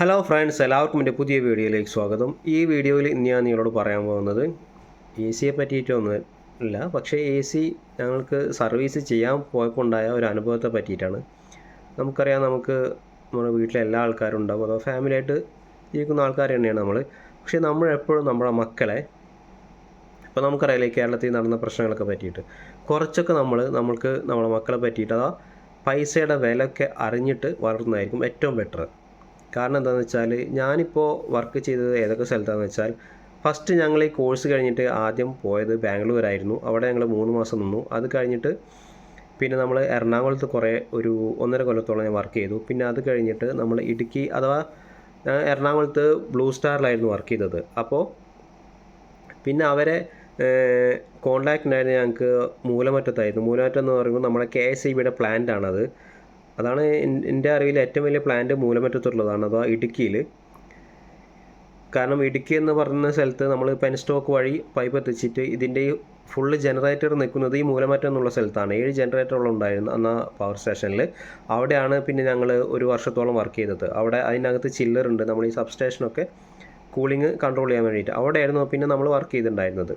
Hello friends എല്ലാവർക്കും എന്റെ പുതിയ വീഡിയോയിലേക്ക് സ്വാഗതം. ഈ വീഡിയോയിൽ ഞാൻ നിങ്ങളോട് പറയാൻ പോകുന്നത്. എ സിയെ പറ്റിയിട്ടൊന്നും ഇല്ല പക്ഷേ എ സി ഞങ്ങൾക്ക് സർവീസ് ചെയ്യാൻ പോയപ്പോൾ ഉണ്ടായ ഒരു അനുഭവത്തെ പറ്റിയിട്ടാണ്. നമുക്കറിയാം നമുക്ക് നമ്മുടെ വീട്ടിലെ എല്ലാ ആൾക്കാരും ഉണ്ടാവും അതോ ഫാമിലിയായിട്ട് ജീവിക്കുന്ന ആൾക്കാർ തന്നെയാണ് നമ്മൾ പക്ഷേ നമ്മൾ എപ്പോഴും നമ്മുടെ മക്കളെ ഇപ്പോൾ നമുക്കറിയാലേ കേരളത്തിൽ നടന്ന പ്രശ്നങ്ങളൊക്കെ പറ്റിയിട്ട്. കുറച്ചൊക്കെ നമ്മൾ നമ്മൾക്ക് നമ്മുടെ മക്കളെ പറ്റിയിട്ട് അതാ പൈസയുടെ വിലയൊക്കെ അറിഞ്ഞിട്ട് വളർത്തുന്നതായിരിക്കും ഏറ്റവും ബെറ്റർ കാരണം എന്താണെന്ന് വെച്ചാൽ ഞാനിപ്പോൾ വർക്ക് ചെയ്തത് ഏതൊക്കെ സ്ഥലത്താണെന്ന് വെച്ചാൽ ഫസ്റ്റ് ഞങ്ങൾ ഈ കോഴ്സ് കഴിഞ്ഞിട്ട് ആദ്യം പോയത് ബാംഗ്ലൂരായിരുന്നു. അവിടെ ഞങ്ങൾ മൂന്ന് മാസം നിന്നു. അത് കഴിഞ്ഞിട്ട് പിന്നെ നമ്മൾ എറണാകുളത്ത് കുറേ ഒരു ഒന്നര കൊല്ലത്തോളം ഞാൻ വർക്ക് ചെയ്തു. പിന്നെ അത് കഴിഞ്ഞിട്ട് നമ്മൾ ഇടുക്കി അഥവാ എറണാകുളത്ത് ബ്ലൂ സ്റ്റാറിലായിരുന്നു വർക്ക് ചെയ്തത്. അപ്പോൾ പിന്നെ അവരെ കോണ്ടാക്റ്റ് ഉണ്ടായിരുന്നത് ഞങ്ങൾക്ക് മൂലമറ്റത്തായിരുന്നു. മൂലമറ്റം എന്ന് പറയുമ്പോൾ നമ്മുടെ കെ എസ് ഇ ബിയുടെ പ്ലാന്റ് ആണത്. അതാണ് എന്റെ അറിവിൽ ഏറ്റവും വലിയ പ്ലാന്റ് മൂലമറ്റത്തുള്ളതാണ് അഥവാ ഇടുക്കിയിൽ. കാരണം ഇടുക്കി എന്ന് പറയുന്ന സ്ഥലത്ത് നമ്മൾ പെൻ സ്റ്റോക്ക് വഴി പൈപ്പ് എത്തിച്ചിട്ട് ഇതിന്റെ ഈ ഫുള്ള് ജനറേറ്റർ നിൽക്കുന്നത് ഈ മൂലമറ്റം എന്നുള്ള സ്ഥലത്താണ്. ഏഴ് ജനറേറ്ററുകൾ ഉണ്ടായിരുന്നു അന്ന് പവർ സ്റ്റേഷനിൽ അവിടെയാണ് പിന്നെ ഞങ്ങൾ ഒരു വർഷത്തോളം വർക്ക് ചെയ്തത്. അവിടെ അതിനകത്ത് ചില്ലറുണ്ട് നമ്മൾ ഈ സബ് സ്റ്റേഷനൊക്കെ കൂളിംഗ് കൺട്രോൾ ചെയ്യാൻ വേണ്ടിയിട്ട്. അവിടെയായിരുന്നു പിന്നെ നമ്മൾ വർക്ക് ചെയ്തിട്ടുണ്ടായിരുന്നത്.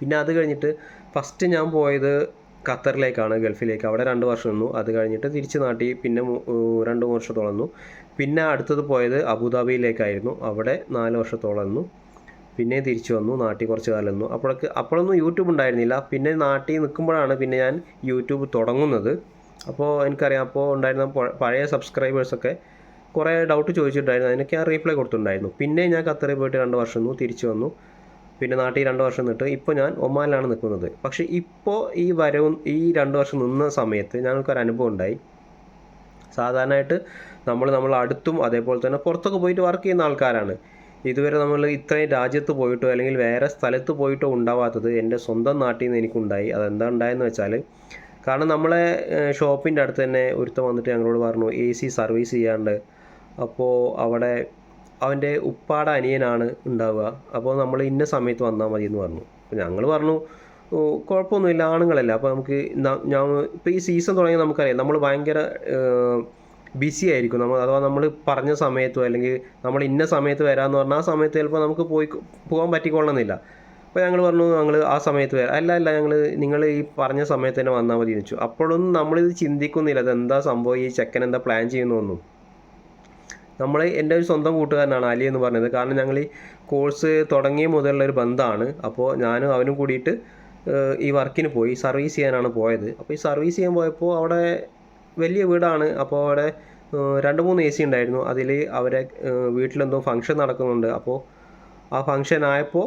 പിന്നെ അത് കഴിഞ്ഞിട്ട് ഫസ്റ്റ് ഞാൻ പോയത് ഖത്തറിലേക്കാണ് ഗൾഫിലേക്ക്. അവിടെ രണ്ട് വർഷം നിന്നു. അത് കഴിഞ്ഞിട്ട് തിരിച്ച് നാട്ടിൽ പിന്നെ രണ്ട് വർഷത്തോളം നിന്നു. പിന്നെ അടുത്തത് പോയത് അബുദാബിയിലേക്കായിരുന്നു. അവിടെ നാല് വർഷത്തോളം നിന്നു. പിന്നെ തിരിച്ചു വന്നു നാട്ടിൽ കുറച്ച് കാലം നിന്നു. അപ്പോഴൊക്കെ അപ്പോഴൊന്നും യൂട്യൂബ് ഉണ്ടായിരുന്നില്ല. പിന്നെ നാട്ടിൽ നിൽക്കുമ്പോഴാണ് പിന്നെ ഞാൻ യൂട്യൂബ് തുടങ്ങുന്നത്. അപ്പോൾ എനിക്കറിയാം അപ്പോൾ ഉണ്ടായിരുന്ന പഴയ സബ്സ്ക്രൈബേഴ്സൊക്കെ കുറേ ഡൗട്ട് ചോദിച്ചിട്ടുണ്ടായിരുന്നു. അതിനൊക്കെ ഞാൻ റീപ്ലൈ കൊടുത്തിട്ടുണ്ടായിരുന്നു. പിന്നെ ഞാൻ ഖത്തറിൽ പോയിട്ട് രണ്ട് വർഷം നിന്നു തിരിച്ചു വന്നു. പിന്നെ നാട്ടിൽ രണ്ട് വർഷം നിന്നിട്ട് ഇപ്പോൾ ഞാൻ ഒമാനിലാണ് നിൽക്കുന്നത്. പക്ഷേ ഇപ്പോൾ ഈ വരവും ഈ രണ്ട് വർഷം നിന്ന സമയത്ത് ഞങ്ങൾക്കൊരു അനുഭവം ഉണ്ടായി. സാധാരണയായിട്ട് നമ്മൾ നമ്മൾ അടുത്തും അതേപോലെ തന്നെ പുറത്തൊക്കെ പോയിട്ട് വർക്ക് ചെയ്യുന്ന ആൾക്കാരാണ്. ഇതുവരെ നമ്മൾ ഇത്രയും രാജ്യത്ത് പോയിട്ടോ അല്ലെങ്കിൽ വേറെ സ്ഥലത്ത് പോയിട്ടോ ഉണ്ടാവാത്തത് എന്റെ സ്വന്തം നാട്ടിൽ നിന്ന് എനിക്കുണ്ടായി. അതെന്താ ഉണ്ടായെന്ന് വെച്ചാൽ കാരണം നമ്മളെ ഷോപ്പിന്റെ അടുത്ത് തന്നെ ഒരുത്തൻ വന്നിട്ട് ഞങ്ങളോട് പറഞ്ഞു എ സി സർവീസ് ചെയ്യാണ്ട്. അപ്പോൾ അവിടെ അവന്റെ ഉപ്പാടെ അനിയനാണ് ഉണ്ടാവുക. അപ്പോൾ നമ്മൾ ഇന്ന സമയത്ത് വന്നാൽ മതി എന്ന് പറഞ്ഞു. അപ്പോൾ ഞങ്ങൾ പറഞ്ഞു "ഓ, കുഴപ്പമൊന്നുമില്ല ആണുങ്ങളല്ല. അപ്പോൾ നമുക്ക് ഞാൻ ഇപ്പോൾ ഈ സീസൺ തുടങ്ങി നമുക്കറിയാം നമ്മൾ ഭയങ്കര ബിസി ആയിരിക്കും. നമ്മൾ അഥവാ നമ്മൾ പറഞ്ഞ സമയത്തോ അല്ലെങ്കിൽ നമ്മൾ ഇന്ന സമയത്ത് വരാമെന്ന് പറഞ്ഞാൽ ആ സമയത്ത് ചിലപ്പോൾ നമുക്ക് പോയി പോകാൻ പറ്റിക്കൊള്ളണമെന്നില്ല. അപ്പോൾ ഞങ്ങൾ പറഞ്ഞു ഞങ്ങൾ ആ സമയത്ത് വരാം. അല്ല അല്ല ഞങ്ങൾ നിങ്ങൾ ഈ പറഞ്ഞ സമയത്ത് തന്നെ വന്നാൽ മതി എന്ന് വെച്ചു. അപ്പോഴൊന്നും നമ്മളിത് ചിന്തിക്കുന്നില്ല എന്താ സംഭവം? ഈ ചെക്കൻ എന്താ പ്ലാൻ ചെയ്യുന്നൊന്നും നമ്മൾ എന്റെ ഒരു സ്വന്തം കൂട്ടുകാരനാണ് അലി എന്ന് പറഞ്ഞത്. കാരണം ഞങ്ങൾ ഈ കോഴ്സ് തുടങ്ങിയ മുതലുള്ള ഒരു ബന്ധമാണ് അപ്പോൾ ഞാനും അവനും കൂടിയിട്ട് ഈ വർക്കിന് പോയി സർവീസ് ചെയ്യാനാണ് പോയത്. അപ്പോൾ ഈ സർവീസ് ചെയ്യാൻ പോയപ്പോൾ അവിടെ വലിയ വീടാണ്. അപ്പോൾ അവിടെ രണ്ട് മൂന്ന് എ സി ഉണ്ടായിരുന്നു. അതിൽ അവരെ വീട്ടിലെന്തോ ഫംഗ്ഷൻ നടക്കുന്നുണ്ട്. അപ്പോൾ ആ ഫംഗ്ഷൻ ആയപ്പോൾ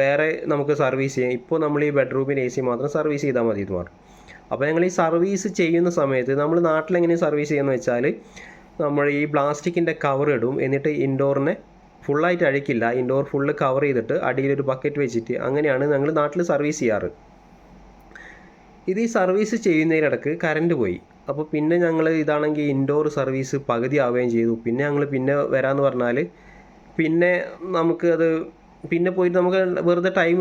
വേറെ നമുക്ക് സർവീസ് ചെയ്യാം. ഇപ്പോൾ നമ്മൾ ഈ ബെഡ്റൂമിൽ എ സി മാത്രം സർവീസ് ചെയ്താൽ മതി എന്ന് പറഞ്ഞു. അപ്പോൾ ഞങ്ങൾ ഈ സർവീസ് ചെയ്യുന്ന സമയത്ത് നമ്മൾ നാട്ടിലെങ്ങനെ സർവീസ് ചെയ്യുന്നത് വെച്ചാൽ നമ്മൾ ഈ പ്ലാസ്റ്റിക്കിന്റെ കവർ ഇടും. എന്നിട്ട് ഇൻഡോറിനെ ഫുള്ളായിട്ട് അഴിക്കില്ല. ഇൻഡോർ ഫുള്ള് കവർ ചെയ്തിട്ട് അടിയിലൊരു ബക്കറ്റ് വെച്ചിട്ട് അങ്ങനെയാണ് ഞങ്ങൾ നാട്ടിൽ സർവീസ് ചെയ്യാറ്. ഇത് ഈ സർവീസ് ചെയ്യുന്നതിനിടക്ക് കറണ്ട് പോയി. അപ്പോൾ പിന്നെ ഞങ്ങൾ ഇതാണെങ്കിൽ ഇൻഡോർ സർവീസ് പകുതി ആവുകയും ചെയ്തു. പിന്നെ ഞങ്ങൾ പിന്നെ വരാമെന്ന് പറഞ്ഞാൽ പിന്നെ നമുക്ക് അത് പിന്നെ പോയിട്ട് നമുക്ക് വെറുതെ ടൈം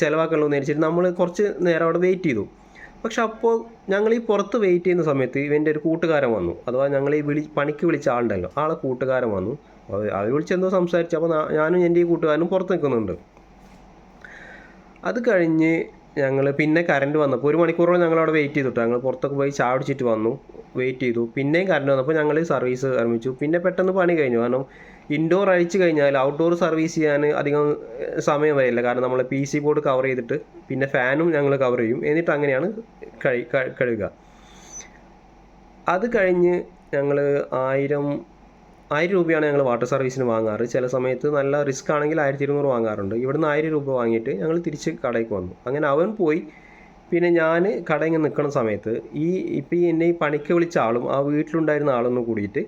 ചിലവാക്കണമല്ലോ വിചാരിച്ചിട്ട് നമ്മൾ കുറച്ച് നേരം അവിടെ വെയിറ്റ് ചെയ്തു. പക്ഷെ അപ്പോൾ ഞങ്ങൾ ഈ പുറത്ത് വെയിറ്റ് ചെയ്യുന്ന സമയത്ത് ഇവന്റെ ഒരു കൂട്ടുകാരൻ വന്നു. അഥവാ ഞങ്ങൾ ഈ വിളി പണിക്ക് വിളിച്ച ആളുണ്ടല്ലോ ആളെ കൂട്ടുകാരൻ വന്നു. അവർ വിളിച്ചെന്തോ സംസാരിച്ചു. അപ്പോൾ ഞാനും എന്റെ ഈ കൂട്ടുകാരനും പുറത്ത് നിൽക്കുന്നുണ്ട്. അത് കഴിഞ്ഞ് ഞങ്ങൾ പിന്നെ കറണ്ട് വന്നപ്പോൾ ഒരു മണിക്കൂറോളം ഞങ്ങൾ അവിടെ വെയിറ്റ് ചെയ്തിട്ട്. ഞങ്ങൾ പുറത്തൊക്കെ പോയി ചായ കുടിച്ചിട്ട് വന്നു വെയിറ്റ് ചെയ്തു. പിന്നെയും കറണ്ട് വന്നപ്പോൾ ഞങ്ങൾ സർവീസ് ആരംഭിച്ചു. പിന്നെ പെട്ടെന്ന് പണി കഴിഞ്ഞു. കാരണം ഇൻഡോർ അഴിച്ചു കഴിഞ്ഞാൽ ഔട്ട്ഡോർ സർവീസ് ചെയ്യാൻ അധികം സമയം വരില്ല. കാരണം നമ്മൾ പി സി ബോർഡ് കവർ ചെയ്തിട്ട് പിന്നെ ഫാനും ഞങ്ങൾ കവർ ചെയ്യും. എന്നിട്ട് അങ്ങനെയാണ് കഴി കഴുകുക. അത് കഴിഞ്ഞ് ഞങ്ങൾ ആയിരം ആയിരം രൂപയാണ് ഞങ്ങൾ വാട്ടർ സർവീസിന് വാങ്ങാറ്. ചില സമയത്ത് നല്ല റിസ്ക് ആണെങ്കിൽ ആയിരത്തി ഇരുന്നൂറ് വാങ്ങാറുണ്ട്. ഇവിടുന്ന് ആയിരം രൂപ വാങ്ങിയിട്ട് ഞങ്ങൾ തിരിച്ച് കടയ്ക്ക് വന്നു. അങ്ങനെ അവൻ പോയി. പിന്നെ ഞാൻ കടയിൽ നിൽക്കുന്ന സമയത്ത് ഈ ഇപ്പം ഈ എന്നെ ഈ പണിക്ക് വിളിച്ച ആളും ആ വീട്ടിലുണ്ടായിരുന്ന ആളൊന്നും കൂടിയിട്ട്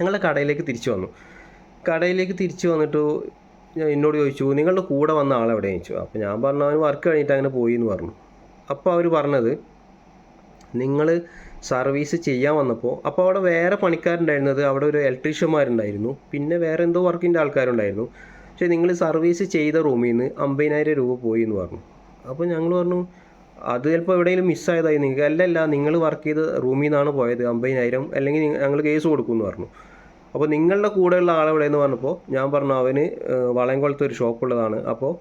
ഞങ്ങളുടെ കടയിലേക്ക് തിരിച്ചു വന്നു. കടയിലേക്ക് തിരിച്ചു വന്നിട്ട് ഞാൻ എന്നോട് ചോദിച്ചു നിങ്ങളുടെ കൂടെ വന്ന ആളെവിടെ ചോദിച്ചു. അപ്പോൾ ഞാൻ പറഞ്ഞു അവന് വർക്ക് കഴിഞ്ഞിട്ട് അങ്ങനെ പോയി എന്ന് പറഞ്ഞു. അപ്പോൾ അവർ പറഞ്ഞത് നിങ്ങൾ സർവീസ് ചെയ്യാൻ വന്നപ്പോൾ അപ്പോൾ അവിടെ വേറെ പണിക്കാരുണ്ടായിരുന്നത് അവിടെ ഒരു ഇലക്ട്രീഷ്യന്മാരുണ്ടായിരുന്നു പിന്നെ വേറെ എന്തോ വർക്കിന്റെ ആൾക്കാരുണ്ടായിരുന്നു. പക്ഷേ നിങ്ങൾ സർവീസ് ചെയ്ത റൂമിൽ നിന്ന് അമ്പതിനായിരം രൂപ പോയി എന്ന് പറഞ്ഞു. അപ്പോൾ ഞങ്ങൾ പറഞ്ഞു അത് ചിലപ്പോൾ എവിടെയെങ്കിലും മിസ്സായതായി നിങ്ങൾക്ക് അല്ല അല്ല നിങ്ങൾ വർക്ക് ചെയ്ത് റൂമിൽ നിന്നാണ് പോയത് അമ്പതിനായിരം അല്ലെങ്കിൽ ഞങ്ങൾ കേസ് കൊടുക്കുമെന്ന് പറഞ്ഞു. അപ്പോൾ നിങ്ങളുടെ കൂടെയുള്ള ആളെവിടെയെന്ന് പറഞ്ഞപ്പോൾ ഞാൻ പറഞ്ഞു അവന് വളയംകുളത്ത് ഒരു ഷോപ്പുള്ളതാണ് അപ്പോൾ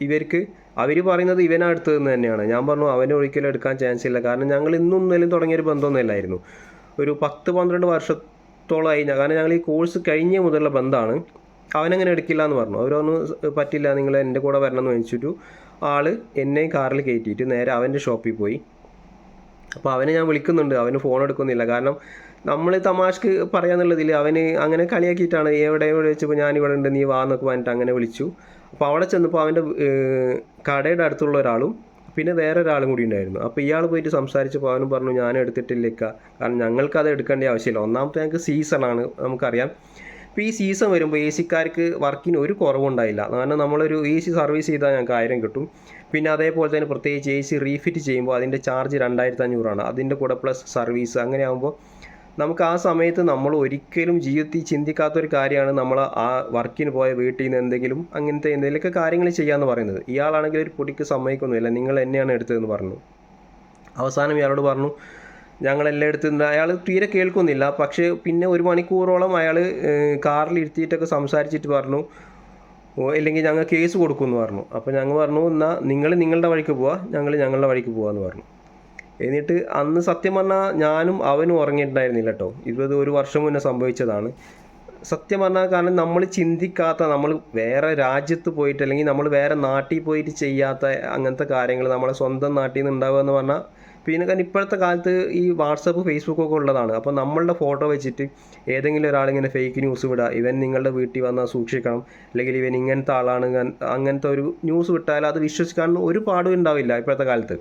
ഇവർക്ക് അവർ പറയുന്നത് ഇവനാ നിന്ന് തന്നെയാണ്. ഞാൻ പറഞ്ഞു അവനെ ഒരിക്കലും എടുക്കാൻ ചാൻസ് ഇല്ല. കാരണം ഞങ്ങൾ ഇന്നും തുടങ്ങിയ തുടങ്ങിയൊരു ബന്ധമൊന്നുമില്ലായിരുന്നു. ഒരു പത്ത് പന്ത്രണ്ട് വർഷത്തോളമായി കാരണം ഞങ്ങൾ ഈ കോഴ്സ് കഴിഞ്ഞ മുതലുള്ള ബന്ധമാണ് അവനങ്ങനെ എടുക്കില്ല എന്ന് പറഞ്ഞു. അവരൊന്നും പറ്റില്ല നിങ്ങൾ എന്റെ കൂടെ വരണം എന്ന് വെച്ചിട്ടു ആൾ എന്നെയും കാറിൽ കയറ്റിയിട്ട് നേരെ അവന്റെ ഷോപ്പിൽ പോയി. അപ്പോൾ അവനെ ഞാൻ വിളിക്കുന്നുണ്ട്. അവന് ഫോൺ എടുക്കുന്നില്ല. കാരണം നമ്മൾ തമാഷ്ക്ക് പറയാന്നുള്ളതിൽ അവന് അങ്ങനെ കളിയാക്കിയിട്ടാണ് എവിടെ എവിടെ വെച്ചപ്പോൾ ഞാൻ ഇവിടെ ഉണ്ട് നീ വാ എന്നൊക്കെ പറഞ്ഞിട്ട് അങ്ങനെ വിളിച്ചു. അപ്പോൾ അവിടെ ചെന്നപ്പോൾ അവന്റെ കടയുടെ അടുത്തുള്ള ഒരാളും പിന്നെ വേറെ ഒരാളും കൂടി ഉണ്ടായിരുന്നു. അപ്പോൾ ഇയാൾ പോയിട്ട് സംസാരിച്ചപ്പോൾ അവനും പറഞ്ഞു ഞാൻ എടുത്തിട്ടില്ലേക്ക കാരണം ഞങ്ങൾക്ക് അത് എടുക്കേണ്ട ആവശ്യമില്ല. ഒന്നാമത്തെ ഞങ്ങൾക്ക് സീസണാണ് നമുക്കറിയാം. ഇപ്പോൾ ഈ സീസൺ വരുമ്പോൾ എ സിക്കാർക്ക് വർക്കിന് ഒരു കുറവുണ്ടായില്ല. കാരണം നമ്മളൊരു എ സി സർവീസ് ചെയ്താൽ ഞങ്ങൾക്ക് ആയിരം കിട്ടും. പിന്നെ അതേപോലെ തന്നെ പ്രത്യേകിച്ച് എ സി റീഫിറ്റ് ചെയ്യുമ്പോൾ അതിന്റെ ചാർജ് രണ്ടായിരത്തി അഞ്ഞൂറാണ് അതിന്റെ കൂടെ പ്ലസ് സർവീസ് അങ്ങനെ ആകുമ്പോൾ നമുക്ക് ആ സമയത്ത് നമ്മൾ ഒരിക്കലും ജീവിതത്തിൽ ചിന്തിക്കാത്തൊരു കാര്യമാണ് നമ്മൾ ആ വർക്കിന് പോയ വീട്ടിൽ നിന്ന് എന്തെങ്കിലും അങ്ങനത്തെ എന്തെങ്കിലുമൊക്കെ കാര്യങ്ങൾ ചെയ്യാമെന്ന് പറയുന്നത്. ഇയാളാണെങ്കിൽ ഒരു പൊടിക്ക് സമ്മതിക്കൊന്നുമില്ല. നിങ്ങൾ എന്നെയാണ് എടുത്തതെന്ന് പറഞ്ഞു. അവസാനം ഇയാളോട് പറഞ്ഞു ഞങ്ങളെല്ലാം നിന്ന് അയാൾ തീരെ കേൾക്കുന്നില്ല. പക്ഷേ പിന്നെ ഒരു മണിക്കൂറോളം അയാൾ കാറിൽ ഇരുത്തിയിട്ടൊക്കെ സംസാരിച്ചിട്ട് പറഞ്ഞു. ഇല്ലെങ്കിൽ ഞങ്ങൾ കേസ് കൊടുക്കുമെന്ന് പറഞ്ഞു. അപ്പോൾ ഞങ്ങൾ പറഞ്ഞു എന്നാൽ നിങ്ങൾ നിങ്ങളുടെ വഴിക്ക് പോവാ. ഞങ്ങൾ ഞങ്ങളുടെ വഴിക്ക് പോവാന്ന് പറഞ്ഞു. എന്നിട്ട് അന്ന് സത്യം പറഞ്ഞാൽ ഞാനും അവനും ഉറങ്ങിയിട്ടുണ്ടായിരുന്നില്ല കേട്ടോ. ഇരുപത് ഒരു വർഷം മുന്നേ സംഭവിച്ചതാണ്. സത്യം പറഞ്ഞാൽ കാരണം നമ്മൾ ചിന്തിക്കാത്ത നമ്മൾ വേറെ രാജ്യത്ത് പോയിട്ട് അല്ലെങ്കിൽ നമ്മൾ വേറെ നാട്ടിൽ പോയിട്ട് ചെയ്യാത്ത അങ്ങനത്തെ കാര്യങ്ങൾ നമ്മളെ സ്വന്തം നാട്ടിൽ നിന്ന് ഉണ്ടാവുക എന്ന് പറഞ്ഞാൽ പിന്നെ കാരണം ഇപ്പോഴത്തെ കാലത്ത് ഈ വാട്സപ്പ് ഫേസ്ബുക്ക് ഒക്കെ ഉള്ളതാണ്. അപ്പോൾ നമ്മളുടെ ഫോട്ടോ വെച്ചിട്ട് ഏതെങ്കിലും ഒരാൾ ഇങ്ങനെ ഫേക്ക് ന്യൂസ് വിടുക ഇവൻ നിങ്ങളുടെ വീട്ടിൽ വന്നാൽ സൂക്ഷിക്കണം അല്ലെങ്കിൽ ഇവൻ ഇങ്ങനത്തെ ആളാണ് അങ്ങനത്തെ ഒരു ന്യൂസ് വിട്ടാൽ അത് വിശ്വസിക്കാൻ ഒരു പാടും ഉണ്ടാവില്ല ഇപ്പോഴത്തെ കാലത്ത്.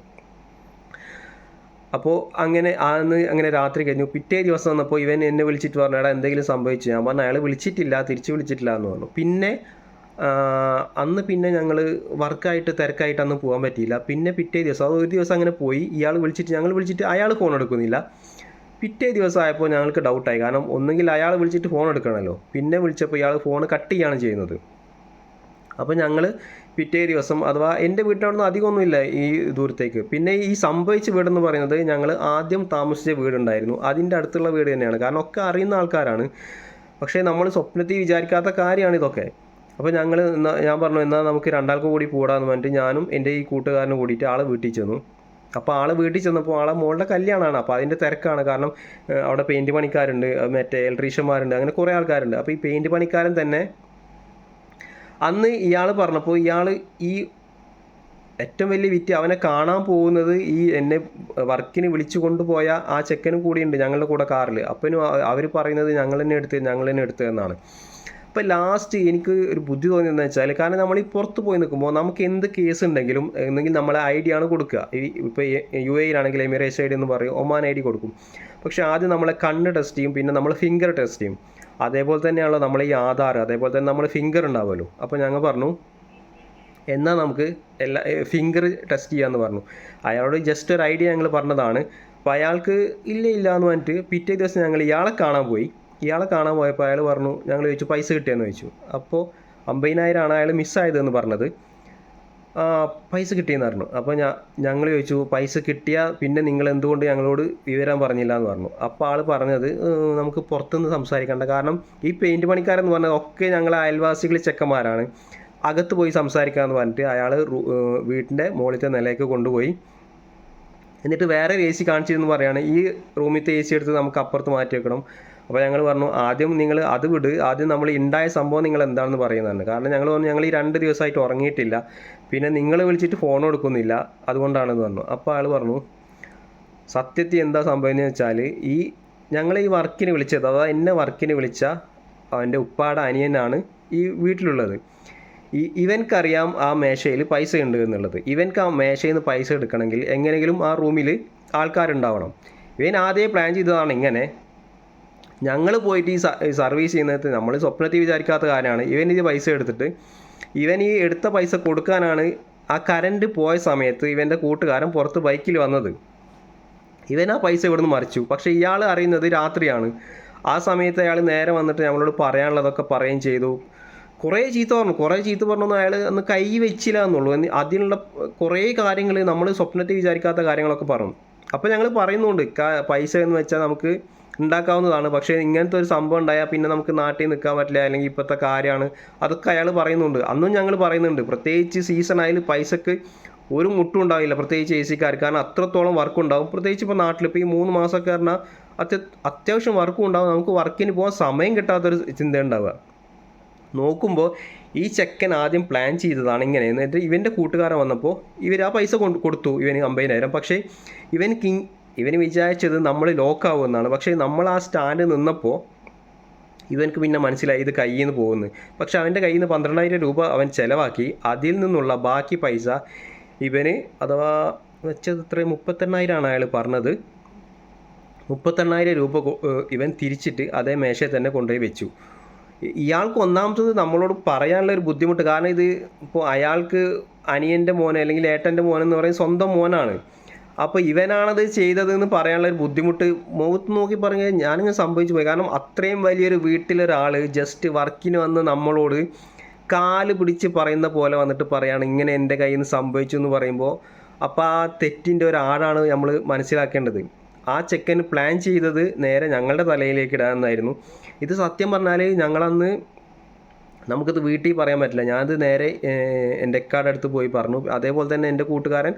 അപ്പോൾ അങ്ങനെ അന്ന് അങ്ങനെ രാത്രി കഴിഞ്ഞു. പിറ്റേ ദിവസം വന്നപ്പോൾ ഇവൻ എന്നെ വിളിച്ചിട്ട് പറഞ്ഞു എടാ എന്തെങ്കിലും സംഭവിച്ചു? ഞാൻ പറഞ്ഞു അയാൾ വിളിച്ചിട്ടില്ല തിരിച്ച് വിളിച്ചിട്ടില്ല എന്ന് പറഞ്ഞു. പിന്നെ അന്ന് പിന്നെ ഞങ്ങൾ വർക്കായിട്ട് തിരക്കായിട്ട് അന്ന് പോകാൻ പറ്റിയില്ല. പിന്നെ പിറ്റേ ദിവസം അത് ഒരു ദിവസം അങ്ങനെ പോയി. ഇയാൾ വിളിച്ചിട്ട് ഞങ്ങൾ വിളിച്ചിട്ട് അയാൾ ഫോൺ എടുക്കുന്നില്ല. പിറ്റേ ദിവസം ആയപ്പോൾ ഞങ്ങൾക്ക് ഡൗട്ടായി കാരണം ഒന്നുകിൽ അയാൾ വിളിച്ചിട്ട് ഫോൺ എടുക്കണമല്ലോ. പിന്നെ വിളിച്ചപ്പോൾ ഇയാൾ ഫോൺ കട്ട് ചെയ്യുകയാണ് ചെയ്യുന്നത്. അപ്പോൾ ഞങ്ങൾ പിറ്റേ ദിവസം അഥവാ എന്റെ വീട്ടിൽ നിന്ന് അധികമൊന്നുമില്ല ഈ ദൂരത്തേക്ക്. പിന്നെ ഈ സംഭവിച്ച വീടെന്ന് പറയുന്നത് ഞങ്ങൾ ആദ്യം താമസിച്ച വീടുണ്ടായിരുന്നു. അതിന്റെ അടുത്തുള്ള വീട് തന്നെയാണ്. കാരണം ഒക്കെ അറിയുന്ന ആൾക്കാരാണ്. പക്ഷേ നമ്മൾ സ്വപ്നത്തിൽ വിചാരിക്കാത്ത കാര്യമാണ് ഇതൊക്കെ. അപ്പോൾ ഞങ്ങൾ ഞാൻ പറഞ്ഞു എന്നാൽ നമുക്ക് രണ്ടാൾക്ക് കൂടി പോടാന്ന് പറഞ്ഞിട്ട് ഞാനും എന്റെ ഈ കൂട്ടുകാരനും കൂടിയിട്ട് ആളെ വീട്ടിൽ ചെന്നു. അപ്പോൾ ആളെ വീട്ടിൽ ചെന്നപ്പോൾ ആളെ മോളുടെ കല്യാണമാണ് അപ്പോൾ അതിന്റെ തിരക്കാണ്. കാരണം അവിടെ പെയിന്റ് പണിക്കാരുണ്ട് മറ്റേ ഇലക്ട്രീഷ്യന്മാരുണ്ട് അങ്ങനെ കുറേ ആൾക്കാരുണ്ട്. അപ്പോൾ ഈ പെയിന്റ് പണിക്കാരൻ തന്നെ അന്ന് ഇയാൾ പറഞ്ഞപ്പോൾ ഇയാൾ ഈ ഏറ്റവും വലിയ വിറ്റ് അവനെ കാണാൻ പോകുന്നത് ഈ എന്നെ വർക്കിന് വിളിച്ചു കൊണ്ടുപോയ ആ ചെക്കനും കൂടിയുണ്ട് ഞങ്ങളുടെ കൂടെ കാറിൽ അപ്പനും അവർ പറയുന്നത് ഞങ്ങൾ തന്നെ എടുത്ത് ഞങ്ങൾ തന്നെ എടുത്ത് എന്നാണ്. അപ്പോൾ ലാസ്റ്റ് എനിക്ക് ഒരു ബുദ്ധി തോന്നിയെന്ന് വെച്ചാൽ കാരണം നമ്മൾ ഈ പുറത്ത് പോയി നിൽക്കുമ്പോൾ നമുക്ക് എന്ത് കേസ് ഉണ്ടെങ്കിലും എന്തെങ്കിലും നമ്മളെ ഐ ഡി ആണ് കൊടുക്കുക. ഈ ഇപ്പോൾ യു ആണെങ്കിൽ എമിറേറ്റ്സ് ഐ ഡി എന്ന് പറയും ഒമാൻ ഐ ഡി കൊടുക്കും. പക്ഷേ ആദ്യം നമ്മളെ കണ്ണ് ടെസ്റ്റ് ചെയ്യും പിന്നെ നമ്മൾ ഫിംഗർ ടെസ്റ്റ് ചെയ്യും. അതേപോലെ തന്നെയാണല്ലോ നമ്മൾ ഈ ആധാർ അതേപോലെ തന്നെ നമ്മൾ ഫിംഗർ ഉണ്ടാവുമല്ലോ. അപ്പോൾ ഞങ്ങൾ പറഞ്ഞു എന്നാൽ നമുക്ക് എല്ലാ ഫിംഗർ ടെസ്റ്റ് ചെയ്യാമെന്ന് പറഞ്ഞു. അയാളോട് ജസ്റ്റ് ഒരു ഐഡിയ ഞങ്ങൾ പറഞ്ഞതാണ്. അപ്പോൾ അയാൾക്ക് ഇല്ല ഇല്ല എന്ന് പറഞ്ഞിട്ട് പിറ്റേ ദിവസം ഞങ്ങൾ ഇയാളെ കാണാൻ പോയി. ഇയാളെ കാണാൻ പോയപ്പോൾ അയാൾ പറഞ്ഞു ഞങ്ങൾ ചോദിച്ചു പൈസ കിട്ടിയെന്ന് ചോദിച്ചു. അപ്പോൾ അമ്പതിനായിരമാണ് അയാൾ മിസ്സായതെന്ന് പറഞ്ഞത്. പൈസ കിട്ടിയെന്ന് പറഞ്ഞു. അപ്പോൾ ഞാൻ ഞങ്ങൾ ചോദിച്ചു പൈസ കിട്ടിയാൽ പിന്നെ നിങ്ങൾ എന്തുകൊണ്ട് ഞങ്ങളോട് വിവരം പറഞ്ഞില്ല എന്ന് പറഞ്ഞു. അപ്പോൾ ആൾ പറഞ്ഞത് നമുക്ക് പുറത്തുനിന്ന് സംസാരിക്കേണ്ട. കാരണം ഈ പെയിന്റ് പണിക്കാരെന്ന് പറഞ്ഞത് ഒക്കെ ഞങ്ങൾ അയൽവാസികൾ ചെക്കന്മാരാണ്. അകത്ത് പോയി സംസാരിക്കാമെന്ന് പറഞ്ഞിട്ട് അയാൾ വീട്ടിന്റെ മുകളിലത്തെ നിലയ്ക്ക് കൊണ്ടുപോയി. എന്നിട്ട് വേറെ ഒരു എ സി കാണിച്ചിരുന്നു പറയാണ് ഈ റൂമിലത്തെ എ സി എടുത്ത് നമുക്ക് അപ്പുറത്ത് മാറ്റി വെക്കണം. അപ്പോൾ ഞങ്ങൾ പറഞ്ഞു ആദ്യം നിങ്ങൾ അത് വിട്. ആദ്യം നമ്മൾ ഉണ്ടായ സംഭവം നിങ്ങൾ എന്താണെന്ന് പറയുന്നതാണ്. കാരണം ഞങ്ങൾ പറഞ്ഞു ഞങ്ങൾ ഈ രണ്ട് ദിവസമായിട്ട് ഉറങ്ങിയിട്ടില്ല. പിന്നെ നിങ്ങൾ വിളിച്ചിട്ട് ഫോൺ എടുക്കുന്നില്ല അതുകൊണ്ടാണെന്ന് പറഞ്ഞു. അപ്പോൾ ആൾ പറഞ്ഞു സത്യത്തിൽ എന്താ സംഭവം എന്ന് വെച്ചാൽ ഈ ഞങ്ങൾ ഈ വർക്കിന് വിളിച്ചത് അതായത് എന്നെ വർക്കിന് വിളിച്ച അവന്റെ ഉപ്പാടെ അനിയനാണ് ഈ വീട്ടിലുള്ളത്. ഈ ഇവൻക്കറിയാം ആ മേശയിൽ പൈസ ഉണ്ട് എന്നുള്ളത്. ഇവൻക്ക് ആ മേശയിൽ നിന്ന് പൈസ എടുക്കണമെങ്കിൽ എങ്ങനെയെങ്കിലും ആ റൂമിൽ ആൾക്കാരുണ്ടാവണം. ഇവൻ ആദ്യം പ്ലാൻ ചെയ്തതാണ് ഇങ്ങനെ. ഞങ്ങൾ പോയിട്ട് ഈ സർവീസ് ചെയ്യുന്നത് നമ്മൾ സ്വപ്നത്തിൽ വിചാരിക്കാത്ത കാര്യമാണ്. ഇവൻ ഇത് പൈസ എടുത്തിട്ട് ഇവൻ ഈ എടുത്ത പൈസ കൊടുക്കാനാണ് ആ കറണ്ട് പോയ സമയത്ത് ഇവന്റെ കൂട്ടുകാരൻ പുറത്ത് ബൈക്കിൽ വന്നത്. ഇവൻ ആ പൈസ ഇവിടുന്ന് മറിച്ചു. പക്ഷേ ഇയാൾ അറിയുന്നത് രാത്രിയാണ്. ആ സമയത്ത് അയാൾ നേരെ വന്നിട്ട് ഞങ്ങളോട് പറയാനുള്ളതൊക്കെ പറയുകയും ചെയ്തു. കുറേ ചീത്ത പറഞ്ഞു. കുറേ ചീത്ത പറഞ്ഞൊന്നും അയാൾ അന്ന് കൈ വെച്ചില്ല എന്നുള്ളൂ. എന്ന് അതിനുള്ള കുറേ കാര്യങ്ങൾ നമ്മൾ സ്വപ്നത്തിൽ വിചാരിക്കാത്ത കാര്യങ്ങളൊക്കെ പറഞ്ഞു. അപ്പോൾ ഞങ്ങൾ പറയുന്നുണ്ട് പൈസ എന്ന് വെച്ചാൽ നമുക്ക് ഉണ്ടാക്കാവുന്നതാണ്. പക്ഷേ ഇങ്ങനത്തെ ഒരു സംഭവം ഉണ്ടായാൽ പിന്നെ നമുക്ക് നാട്ടിൽ നിൽക്കാൻ പറ്റില്ല അല്ലെങ്കിൽ ഇപ്പോഴത്തെ കാര്യമാണ്. അതൊക്കെ അയാൾ പറയുന്നുണ്ട്. അന്നും ഞങ്ങൾ പറയുന്നുണ്ട് പ്രത്യേകിച്ച് സീസൺ ആയാലും പൈസക്ക് ഒരു മുട്ടും ഉണ്ടാവില്ല പ്രത്യേകിച്ച് എ സിക്കാർ കാരണം അത്രത്തോളം വർക്ക് ഉണ്ടാവും. പ്രത്യേകിച്ച് ഇപ്പോൾ നാട്ടിൽ ഇപ്പോൾ ഈ മൂന്ന് മാസമൊക്കെ പറഞ്ഞാൽ അത്യ അത്യാവശ്യം വർക്കും ഉണ്ടാവും. നമുക്ക് വർക്കിന് പോകാൻ സമയം കിട്ടാത്തൊരു ചിന്ത ഉണ്ടാവുക നോക്കുമ്പോൾ ഈ ചെക്കൻ ആദ്യം പ്ലാൻ ചെയ്തതാണ് ഇങ്ങനെ. എന്നിട്ട് ഇവന്റെ കൂട്ടുകാരൻ വന്നപ്പോൾ ഇവർ ആ പൈസ കൊണ്ട് കൊടുത്തു. ഇവന് അമ്പതിനായിരം. പക്ഷേ ഇവൻ കിങ് ഇവന് വിചാരിച്ചത് നമ്മൾ ലോക്കാവുമെന്നാണ് പക്ഷേ നമ്മൾ ആ സ്റ്റാൻഡ് നിന്നപ്പോൾ ഇവനക്ക് പിന്നെ മനസ്സിലായി ഇത് കയ്യിൽ നിന്ന് പോകുന്നു. പക്ഷെ അവന്റെ കയ്യിൽ നിന്ന് പന്ത്രണ്ടായിരം രൂപ അവൻ ചിലവാക്കി. അതിൽ നിന്നുള്ള ബാക്കി പൈസ ഇവന് അഥവാ വെച്ചത് ഇത്ര മുപ്പത്തെണ്ണായിരമാണ് അയാൾ പറഞ്ഞത്. മുപ്പത്തെണ്ണായിരം രൂപ ഇവൻ തിരിച്ചിട്ട് അതേ മേശയിൽ തന്നെ കൊണ്ടുപോയി വെച്ചു. ഇയാൾക്ക് ഒന്നാമത്തത് നമ്മളോട് പറയാനുള്ള ഒരു ബുദ്ധിമുട്ട്. കാരണം ഇത് ഇപ്പോൾ അയാൾക്ക് അനിയന്റെ മോനെ അല്ലെങ്കിൽ ഏട്ടന്റെ മോനെന്ന് പറയും സ്വന്തം മോനാണ്. അപ്പോൾ ഇവനാണത് ചെയ്തതെന്ന് പറയാനുള്ള ഒരു ബുദ്ധിമുട്ട് മുഖത്ത് നോക്കി പറഞ്ഞാൽ ഞാനിങ്ങനെ സംഭവിച്ചു പോയി. കാരണം അത്രയും വലിയൊരു വീട്ടിലൊരാൾ ജസ്റ്റ് വർക്കിന് വന്ന് നമ്മളോട് കാൽ പിടിച്ച് പറയുന്ന പോലെ വന്നിട്ട് പറയാണ് ഇങ്ങനെ എന്റെ കയ്യിൽ നിന്ന് സംഭവിച്ചു എന്ന് പറയുമ്പോൾ അപ്പോൾ ആ തെറ്റിന്റെ ഒരു ആടാണ് നമ്മൾ മനസ്സിലാക്കേണ്ടത്. ആ ചെക്കൻ പ്ലാൻ ചെയ്തത് നേരെ ഞങ്ങളുടെ തലയിലേക്ക് ഇടാമെന്നായിരുന്നു. ഇത് സത്യം പറഞ്ഞാൽ ഞങ്ങളന്ന് നമുക്കത് വീട്ടിൽ പറയാൻ പറ്റില്ല. ഞാനത് നേരെ എന്റെ എക്കാടെ അടുത്ത് പോയി പറഞ്ഞു. അതേപോലെ തന്നെ എന്റെ കൂട്ടുകാരൻ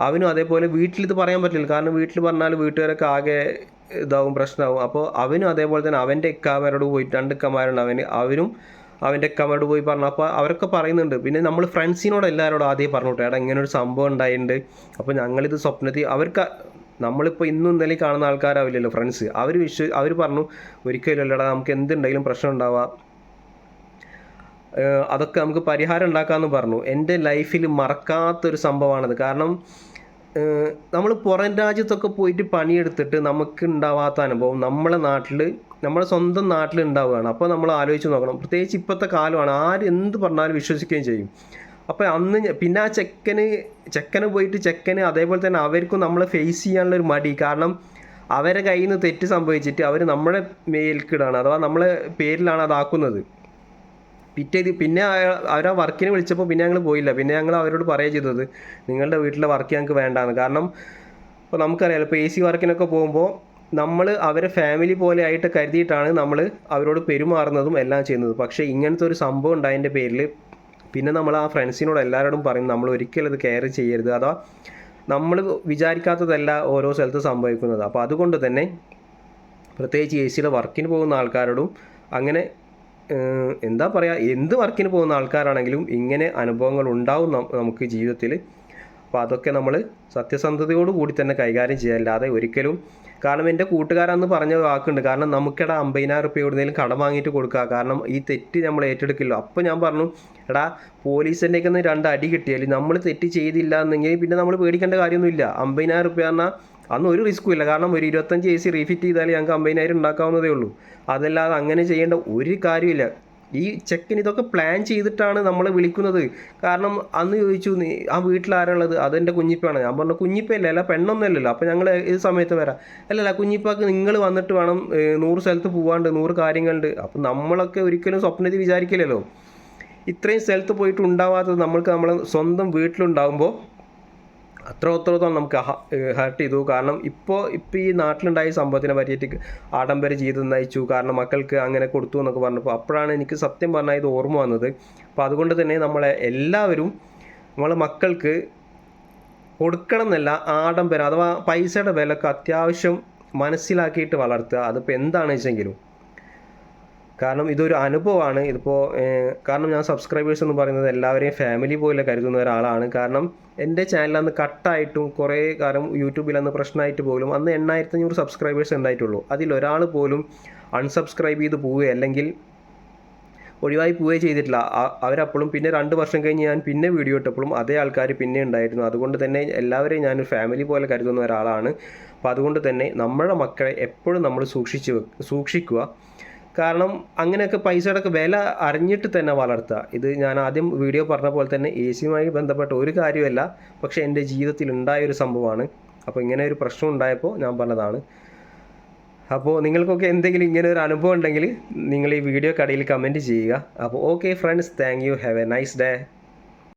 അവനും അതേപോലെ വീട്ടിലിത് പറയാൻ പറ്റില്ല. കാരണം വീട്ടിൽ പറഞ്ഞാൽ വീട്ടുകാരൊക്കെ ആകെ ഇതാവും പ്രശ്നമാവും. അപ്പോൾ അവനും അതേപോലെ തന്നെ അവന്റെ എക്കാമാരോട് പോയി രണ്ട് എക്കമാരുണ്ട് അവന്. അവനും അവന്റെ എക്കാമാരോട് പോയി പറഞ്ഞു. അപ്പോൾ അവരൊക്കെ പറയുന്നുണ്ട്. പിന്നെ നമ്മൾ ഫ്രണ്ട്സിനോട് എല്ലാവരോടും ആദ്യം പറഞ്ഞു എടാ ഇങ്ങനെ ഒരു സംഭവം ഉണ്ടായിട്ടുണ്ട്. അപ്പോൾ ഞങ്ങളിത് സ്വപ്നത്തിൽ അവർക്ക് നമ്മളിപ്പോൾ ഇന്നും ഇന്നലെയും കാണുന്ന ആൾക്കാരാവില്ലല്ലോ ഫ്രണ്ട്സ്. അവർ വിശ്വ അവർ പറഞ്ഞു ഒരിക്കലും അല്ലടാ നമുക്ക് എന്തുണ്ടെങ്കിലും പ്രശ്നം ഉണ്ടാവാം. ഏഹ് അതൊക്കെ നമുക്ക് പരിഹാരം ഉണ്ടാക്കാമെന്ന് പറഞ്ഞു. എന്റെ ലൈഫിൽ മറക്കാത്തൊരു സംഭവമാണത്. കാരണം നമ്മൾ പുറം രാജ്യത്തൊക്കെ പോയിട്ട് പണിയെടുത്തിട്ട് നമുക്ക് ഉണ്ടാവാത്ത അനുഭവം നമ്മളെ നാട്ടിൽ നമ്മുടെ സ്വന്തം നാട്ടിൽ ഉണ്ടാവുകയാണ്. അപ്പോൾ നമ്മൾ ആലോചിച്ച് നോക്കണം. പ്രത്യേകിച്ച് ഇപ്പോഴത്തെ കാലമാണ്. ആര് എന്ത് പറഞ്ഞാലും വിശ്വസിക്കുകയും ചെയ്യും. അപ്പോൾ അന്ന് പിന്നെ ആ ചെക്കന് ചെക്കന് പോയിട്ട് ചെക്കന് അതേപോലെ തന്നെ അവർക്കും നമ്മളെ ഫേസ് ചെയ്യാനുള്ള ഒരു മടി. കാരണം അവരെ കയ്യിൽ നിന്ന് തെറ്റ് സംഭവിച്ചിട്ട് അവർ നമ്മുടെ മേൽക്കിടാണ്. അഥവാ നമ്മളെ പേരിലാണ് അതാക്കുന്നത് പിറ്റേ പിന്നെ അവർ ആ വർക്കിന് വിളിച്ചപ്പോൾ പിന്നെ ഞങ്ങൾ പോയില്ല. പിന്നെ ഞങ്ങൾ അവരോട് പറയുക ചെയ്തത് നിങ്ങളുടെ വീട്ടിലെ വർക്ക് ഞങ്ങൾക്ക് വേണ്ടാന്ന്. കാരണം ഇപ്പോൾ നമുക്കറിയാലോ ഇപ്പോൾ എ സി വർക്കിനൊക്കെ പോകുമ്പോൾ നമ്മൾ അവരെ ഫാമിലി പോലെ ആയിട്ട് കരുതിയിട്ടാണ് നമ്മൾ അവരോട് പെരുമാറുന്നതും എല്ലാം ചെയ്യുന്നത്. പക്ഷേ ഇങ്ങനത്തെ ഒരു സംഭവം ഉണ്ടായതിന്റെ പേരിൽ പിന്നെ നമ്മൾ ആ ഫ്രണ്ട്സിനോട് എല്ലാവരോടും പറയും നമ്മൾ ഒരിക്കലും അത് കെയർ ചെയ്യരുത്. അഥവാ നമ്മൾ വിചാരിക്കാത്തതല്ല ഓരോ സ്ഥലത്ത് സംഭവിക്കുന്നത്. അപ്പോൾ അതുകൊണ്ട് തന്നെ പ്രത്യേകിച്ച് എ സിയുടെ വർക്കിന് പോകുന്ന ആൾക്കാരോടും അങ്ങനെ എന്താ പറയുക എന്ത് വർക്കിന് പോകുന്ന ആൾക്കാരാണെങ്കിലും ഇങ്ങനെ അനുഭവങ്ങൾ ഉണ്ടാവും നമുക്ക് ജീവിതത്തിൽ. അപ്പോൾ അതൊക്കെ നമ്മൾ സത്യസന്ധതയോട് കൂടി തന്നെ കൈകാര്യം ചെയ്യുക ഒരിക്കലും കാരണം എന്റെ കൂട്ടുകാരന്ന് പറഞ്ഞ വാക്കുണ്ട്. കാരണം നമുക്കിടാ അമ്പതിനായിരം റുപ്യ എവിടുന്നേലും കടം വാങ്ങിയിട്ട് കൊടുക്കുക കാരണം ഈ തെറ്റ് നമ്മൾ ഏറ്റെടുക്കില്ല. അപ്പോൾ ഞാൻ പറഞ്ഞു എടാ പോലീസിന്റെ ഒക്കെ രണ്ട് അടി കിട്ടിയാൽ നമ്മൾ തെറ്റ് ചെയ്തില്ല എന്നെങ്കിൽ പിന്നെ നമ്മൾ പേടിക്കേണ്ട കാര്യമൊന്നുമില്ല. അമ്പതിനായിരം റുപ്യ പറഞ്ഞാൽ അന്ന് ഒരു റിസ്ക്കും ഇല്ല. കാരണം ഒരു ഇരുപത്തഞ്ച് എ സി റീഫിറ്റ് ചെയ്താൽ ഞങ്ങൾക്ക് അമ്പതിനായിരം ഉണ്ടാക്കാവുന്നതേ ഉള്ളൂ. അതല്ലാതെ അങ്ങനെ ചെയ്യേണ്ട ഒരു കാര്യമില്ല. ഈ ചെക്കിന് ഇതൊക്കെ പ്ലാൻ ചെയ്തിട്ടാണ് നമ്മൾ വിളിക്കുന്നത്. കാരണം അന്ന് ചോദിച്ചു നീ ആ വീട്ടിൽ ആരാണുള്ളത് അതെന്റെ കുഞ്ഞിപ്പാണ്. ഞാൻ പറഞ്ഞു കുഞ്ഞിപ്പയല്ല അല്ല പെണ്ണൊന്നുമല്ലല്ലോ. അപ്പോൾ ഞങ്ങൾ ഏത് സമയത്ത് വരാം? അല്ലല്ല കുഞ്ഞിപ്പാക്ക് നിങ്ങൾ വന്നിട്ട് വേണം നൂറ് സ്ഥലത്ത് പോകാണ്ട് നൂറ് കാര്യങ്ങളുണ്ട്. അപ്പം നമ്മളൊക്കെ ഒരിക്കലും സ്വപ്നത്തിൽ വിചാരിക്കില്ലല്ലോ. ഇത്രയും സ്ഥലത്ത് പോയിട്ട് ഉണ്ടാവാത്തത് നമ്മൾക്ക് നമ്മളെ സ്വന്തം വീട്ടിലുണ്ടാകുമ്പോൾ അത്രത്തോളം നമുക്ക് ഹർട്ട് ചെയ്തു. കാരണം ഇപ്പോൾ ഇപ്പോൾ ഈ നാട്ടിലുണ്ടായ സംഭവത്തിനെ പറ്റിയിട്ട് ആഡംബര ജീവിതം നയിച്ചു. കാരണം മക്കൾക്ക് അങ്ങനെ കൊടുത്തു എന്നൊക്കെ പറഞ്ഞപ്പോൾ അപ്പോഴാണ് എനിക്ക് സത്യം പറഞ്ഞാൽ ഇത് ഓർമ്മ വന്നത്. അപ്പോൾ അതുകൊണ്ട് തന്നെ നമ്മളെ എല്ലാവരും നമ്മളെ മക്കൾക്ക് കൊടുക്കണം എന്നല്ല ആഡംബരം അഥവാ പൈസയുടെ വിലക്ക് അത്യാവശ്യം മനസ്സിലാക്കിയിട്ട് വളർത്തുക. അതിപ്പോൾ എന്താണ് വെച്ചെങ്കിലും കാരണം ഇതൊരു അനുഭവമാണ്. ഇതിപ്പോൾ കാരണം ഞാൻ സബ്സ്ക്രൈബേഴ്സ് എന്ന് പറയുന്നത് എല്ലാവരെയും ഫാമിലി പോലെ കരുതുന്ന ഒരാളാണ്. കാരണം എന്റെ ചാനൽ അന്ന് കട്ടായിട്ടും കുറേ കാലം യൂട്യൂബിൽ അന്ന് പ്രശ്നമായിട്ട് പോലും അന്ന് എണ്ണായിരത്തി അഞ്ഞൂറ് സബ്സ്ക്രൈബേഴ്സ് ഉണ്ടായിട്ടുള്ളൂ. അതിൽ ഒരാൾ പോലും അൺസബ്സ്ക്രൈബ് ചെയ്ത് പോവുക അല്ലെങ്കിൽ ഒഴിവായി പോവുകയോ ചെയ്തിട്ടില്ല. അവരപ്പോഴും പിന്നെ രണ്ട് വർഷം കഴിഞ്ഞ് ഞാൻ പിന്നെ വീഡിയോ ഇട്ടപ്പോഴും അതേ ആൾക്കാർ പിന്നെ ഉണ്ടായിരുന്നു. അതുകൊണ്ട് തന്നെ എല്ലാവരെയും ഞാൻ ഫാമിലി പോലെ കരുതുന്ന ഒരാളാണ്. അപ്പോൾ അതുകൊണ്ട് തന്നെ നമ്മുടെ മക്കളെ എപ്പോഴും നമ്മൾ സൂക്ഷിച്ച് സൂക്ഷിക്കുക. കാരണം അങ്ങനെയൊക്കെ പൈസയുടെ ഒക്കെ വില അറിഞ്ഞിട്ട് തന്നെ വളർത്തുക. ഇത് ഞാൻ ആദ്യം വീഡിയോ പറഞ്ഞ പോലെ തന്നെ എ സിയുമായി ബന്ധപ്പെട്ട ഒരു കാര്യമല്ല പക്ഷേ എന്റെ ജീവിതത്തിൽ ഉണ്ടായ ഒരു സംഭവമാണ്. അപ്പോൾ ഇങ്ങനെ ഒരു പ്രശ്നം ഉണ്ടായപ്പോൾ ഞാൻ പറഞ്ഞതാണ്. അപ്പോൾ നിങ്ങൾക്കൊക്കെ എന്തെങ്കിലും ഇങ്ങനെ ഒരു അനുഭവം ഉണ്ടെങ്കിൽ നിങ്ങൾ ഈ വീഡിയോ കടയിൽ കമന്റ് ചെയ്യുക. അപ്പോൾ okay friends thank you have a nice day